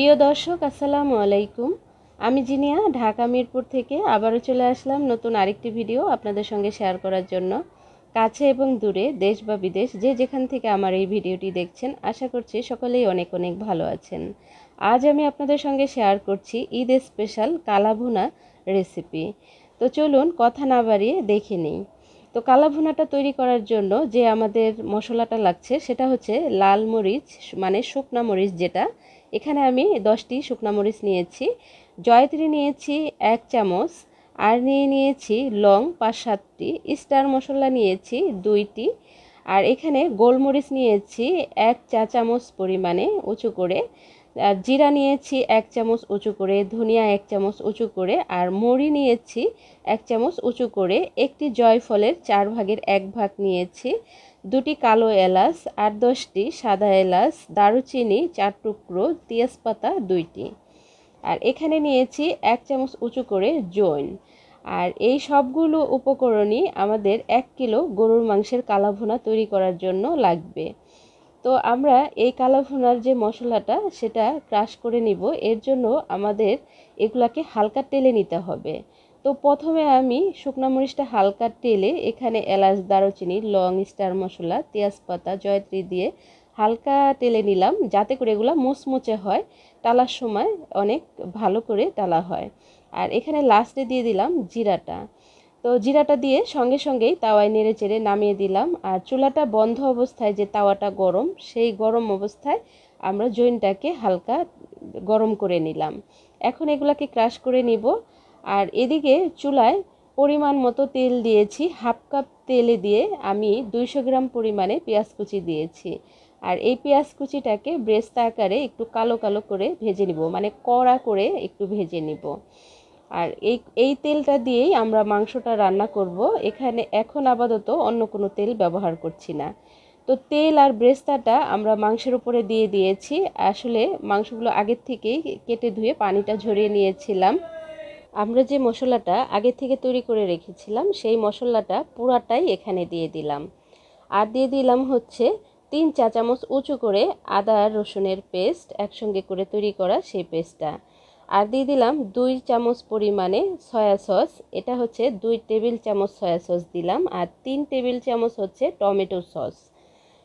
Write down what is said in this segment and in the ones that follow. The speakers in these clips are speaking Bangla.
প্রিয় দর্শক, আসসালামু আলাইকুম। আমি জিনিয়া, ঢাকা মিরপুর থেকে আবারও চলে আসলাম নতুন আরেকটি ভিডিও আপনাদের সঙ্গে শেয়ার করার জন্য। কাছে এবং দূরে, দেশ বা বিদেশ, যে যেখান থেকে আমার এই ভিডিওটি দেখছেন, আশা করছি সকলেই অনেক অনেক ভালো আছেন। আজ আমি আপনাদের সঙ্গে শেয়ার করছি ঈদ স্পেশাল কালাভুনা রেসিপি। তো চলুন কথা না বাড়িয়ে দেখে নিই। তো কালাভুনাটা তৈরি করার জন্য যে আমাদের মশলাটা লাগছে, সেটা হচ্ছে লাল মরিচ মানে শুকনা মরিচ যেটা এখানে আমি দশটি শুকনা মরিচ নিয়েছি, জয়ত্রি নিয়েছি এক চামচ আর নিয়ে নিয়েছি লং পাঁচ সাতটি, স্টার মশলা নিয়েছি দুইটি, আর এখানে গোলমরিচ নিয়েছি এক চা চামচ পরিমাণে উঁচু করে জিরা নিয়েছি এক চামচ উঁচু করে, ধনিয়া এক চামচ উঁচু করে আর মড়ি নিয়েছি এক চামচ উঁচু করে। একটি জয়ফলের চার ভাগের এক ভাগ নিয়েছি, দুটি কালো এলাচ আট দশটি সাদা এলাচ, দারুচিনি চার টুকরো, তেজপাতা দুইটি। আর এখানে নিয়েছি এক চামচ উঁচু করে জৈন। আর এই সবগুলো উপকরণই আমাদের এক কিলো গরুর মাংসের কালাভুনা তৈরি করার জন্য লাগবে। তো আমরা এই কালো ভুনার যে মশলাটা, সেটা ক্রাশ করে নিব। এর জন্য আমাদের এগুলাকে হালকা তেলে নিতে হবে। তো প্রথমে আমি শুকনা মরিচটা হালকা তেলে, এখানে এলাচ, দারুচিনি, লং, স্টার মশলা, তেজপাতা, জয়ত্রী দিয়ে হালকা তেলে নিলাম, যাতে করে এগুলো মুচমুচে হয়। টালার সময় অনেক ভালো করে টালা হয়। আর এখানে লাস্টে দিয়ে দিলাম জিরাটা। তো জিরাটা দিয়ে সঙ্গে সঙ্গেই তাওয়ায় নেড়ে চেড়ে নামিয়ে দিলাম। আর চুলাটা বন্ধ অবস্থায় যে তাওয়াটা গরম, সেই গরম অবস্থায় আমরা জৈনটাকে হালকা গরম করে নিলাম। এখন এগুলাকে ক্রাশ করে নিব। আর এদিকে চুলায় পরিমাণ মতো তেল দিয়েছি। হাফ কাপ তেলে দিয়ে আমি দুইশো গ্রাম পরিমাণে পেঁয়াজ কুচি দিয়েছি। আর এই পেঁয়াজ কুচিটাকে ব্রেস্তা আকারে একটু কালো কালো করে ভেজে নিব। মানে কড়া করে একটু ভেজে নিব। আর এই এই তেলটা দিয়েই আমরা মাংসটা রান্না করব। এখানে এখন আপাতত অন্য কোনো তেল ব্যবহার করছি না। তো তেল আর ব্রেস্তাটা আমরা মাংসের উপরে দিয়ে দিয়েছি। আসলে মাংসগুলো আগের থেকেই কেটে ধুয়ে পানিটা ঝরিয়ে নিয়েছিলাম। আমরা যে মশলাটা আগে থেকে তৈরি করে রেখেছিলাম, সেই মশলাটা পুরাটাই এখানে দিয়ে দিলাম। আর দিয়ে দিলাম হচ্ছে তিন চা চামচ উঁচু করে আদা রসুনের পেস্ট একসঙ্গে করে তৈরি করা সেই পেস্টটা। আর দিয়ে দিলাম দুই চামচ পরিমাণে সয়া সস। এটা হচ্ছে দুই টেবিল চামচ সয়া সস দিলাম আর তিন টেবিল চামচ হচ্ছে টমেটো সস।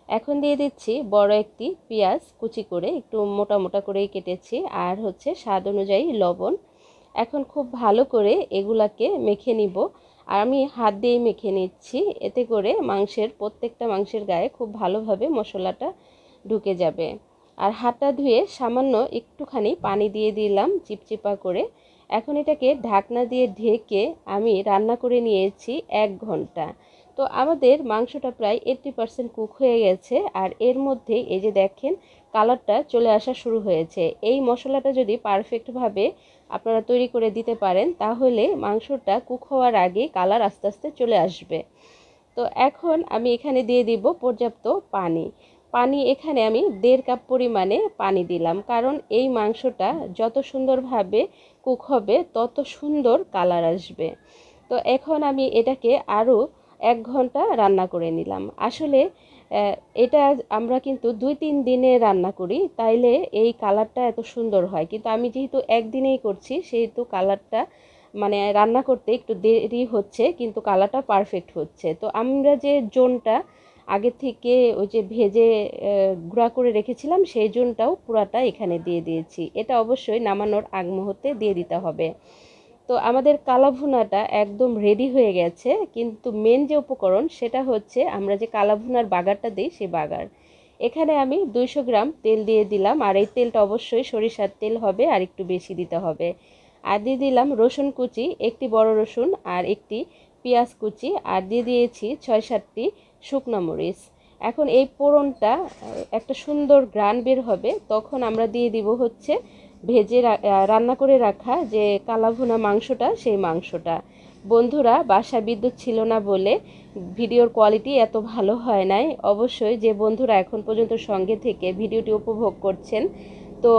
এখন দিয়ে দিচ্ছি বড় একটি পেঁয়াজ কুচি করে, একটু মোটা মোটা করেই কেটেছি আর হচ্ছে স্বাদ অনুযায়ী লবণ। এখন খুব ভালো করে এগুলাকে মেখে নিব। আর আমি হাত দিয়ে মেখে নিচ্ছি, এতে করে মাংসের প্রত্যেকটা মাংসের গায়ে খুব ভালোভাবে মশলাটা ঢুকে যাবে। আর হাতটা ধুয়ে সামান্য একটুখানি পানি দিয়ে দিলাম চিপচিপা করে। এখন এটাকে ঢাকনা দিয়ে ঢেকে আমি রান্না করে নিয়েছি এক ঘণ্টা। তো আমাদের মাংসটা প্রায় এইট্টি পারসেন্ট কুক হয়ে গেছে আর এর মধ্যে এই যে দেখেন কালারটা চলে আসা শুরু হয়েছে। এই মশলাটা যদি পারফেক্টভাবে আপনারা তৈরি করে দিতে পারেন তাহলে মাংসটা কুক হওয়ার আগে কালার আস্তে আস্তে চলে আসবে। তো এখন আমি এখানে দিয়ে দিব পর্যাপ্ত পানি। পানি এখানে আমি দেড় কাপ পরিমাণে পানি দিলাম। কারণ এই মাংসটা যত সুন্দরভাবে কুক হবে, তত সুন্দর কালার আসবে। তো এখন আমি এটাকে আরও এক ঘণ্টা রান্না করে নিলাম। আসলে এটা আমরা কিন্তু দুই তিন দিনে রান্না করি, তাইলে এই কালারটা এত সুন্দর হয়। কিন্তু আমি যেহেতু একদিনেই করছি, সেহেতু কালারটা মানে রান্না করতে একটু দেরি হচ্ছে, কিন্তু কালারটা পারফেক্ট হচ্ছে। তো আমরা যে জোনটা আগে থেকে ওই যে ভেজে গুঁড়া করে রেখেছিলাম, সেই জোনটাও পুরাটা এখানে দিয়ে দিয়েছি। এটা অবশ্যই নামানোর আগ মুহূর্তে দিয়ে দিতে হবে। তো আমাদের কালাভুনাটা একদম রেডি হয়ে গেছে, কিন্তু মেন যে উপকরণ সেটা হচ্ছে আমরা যে কালাভুনার বাগারটা দিই, সেই বাগার। এখানে আমি দুইশো গ্রাম তেল দিয়ে দিলাম, আর এই তেলটা অবশ্যই সরিষার তেল হবে, আর একটু বেশি দিতে হবে। আর দিয়ে দিলাম রসুন কুচি, একটি বড় রসুন আর একটি পেঁয়াজ কুচি আর দিয়ে দিয়েছি ছয় সাতটি শুকনো মরিচ। এখন এই পোড়নটা একটা সুন্দর গ্রান বের হবে, তখন আমরা দিয়ে দিব হচ্ছে ভেজে রান্না করে রাখা যে কালাভুনা মাংসটা, সেই মাংসটা। বন্ধুরা, বাসা বিদ্যুৎ ছিল না বলে ভিডিওর কোয়ালিটি এত ভালো হয় নাই। অবশ্যই যে বন্ধুরা এখন পর্যন্ত সঙ্গে থেকে ভিডিওটি উপভোগ করছেন তো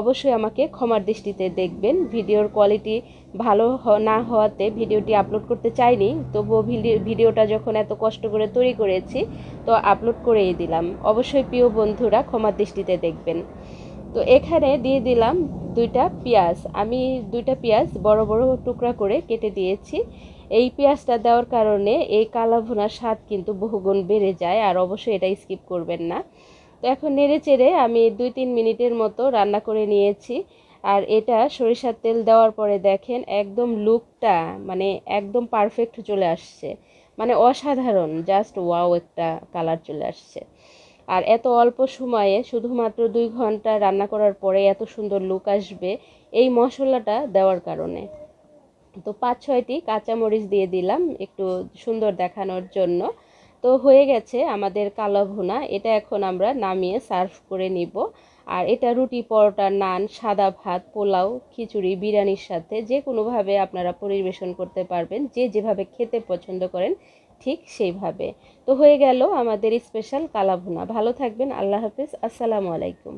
অবশ্যই আমাকে ক্ষমার দৃষ্টিতে দেখবেন। ভিডিওর কোয়ালিটি ভালো না হওয়াতে ভিডিওটি আপলোড করতে চাইনি। তবুও ভিডিওটা যখন এত কষ্ট করে তৈরি করেছি, তো আপলোড করেই দিলাম। অবশ্যই প্রিয় বন্ধুরা, ক্ষমার দৃষ্টিতে দেখবেন। তো এখানে দিয়ে দিলাম দুইটা পেঁয়াজ। আমি দুইটা পেঁয়াজ বড় বড় টুকরা করে কেটে দিয়েছি। এই পেঁয়াজটা দেওয়ার কারণে এই কালা ভুনার স্বাদ কিন্তু বহুগুণ বেড়ে যায়, আর অবশ্যই এটা স্কিপ করবেন না। তো এখন নেড়ে চেড়ে আমি দুই তিন মিনিটের মতো রান্না করে নিয়েছি। আর এটা সরিষার তেল দেওয়ার পরে দেখেন একদম লুকটা মানে একদম পারফেক্ট চলে আসছে। মানে অসাধারণ জাস্ট ওয়াও একটা কালার চলে আসছে। আর এত অল্প সময়ে শুধুমাত্র দুই ঘণ্টা রান্না করার পরে এত সুন্দর লুক আসবে এই মশলাটা দেওয়ার কারণে। তো পাঁচ ছয়টি কাঁচামরিচ দিয়ে দিলাম একটু সুন্দর দেখানোর জন্য। তো হয়ে গেছে আমাদের কালো ভুনা। এটা এখন আমরা নামিয়ে সার্ভ করে নিব। আর এটা রুটি পরোটা, নান, সাদা ভাত, পোলাও, খিচুড়ি, বিরিয়ানির সাথে যে কোনোভাবে আপনারা পরিবেশন করতে পারবেন। যে যেভাবে খেতে পছন্দ করেন ঠিক সেইভাবে। তো হয়ে গেল আমাদের স্পেশাল কালাভুনা ভালো থাকবেন। আল্লাহ হাফিজ। আসসালামু আলাইকুম।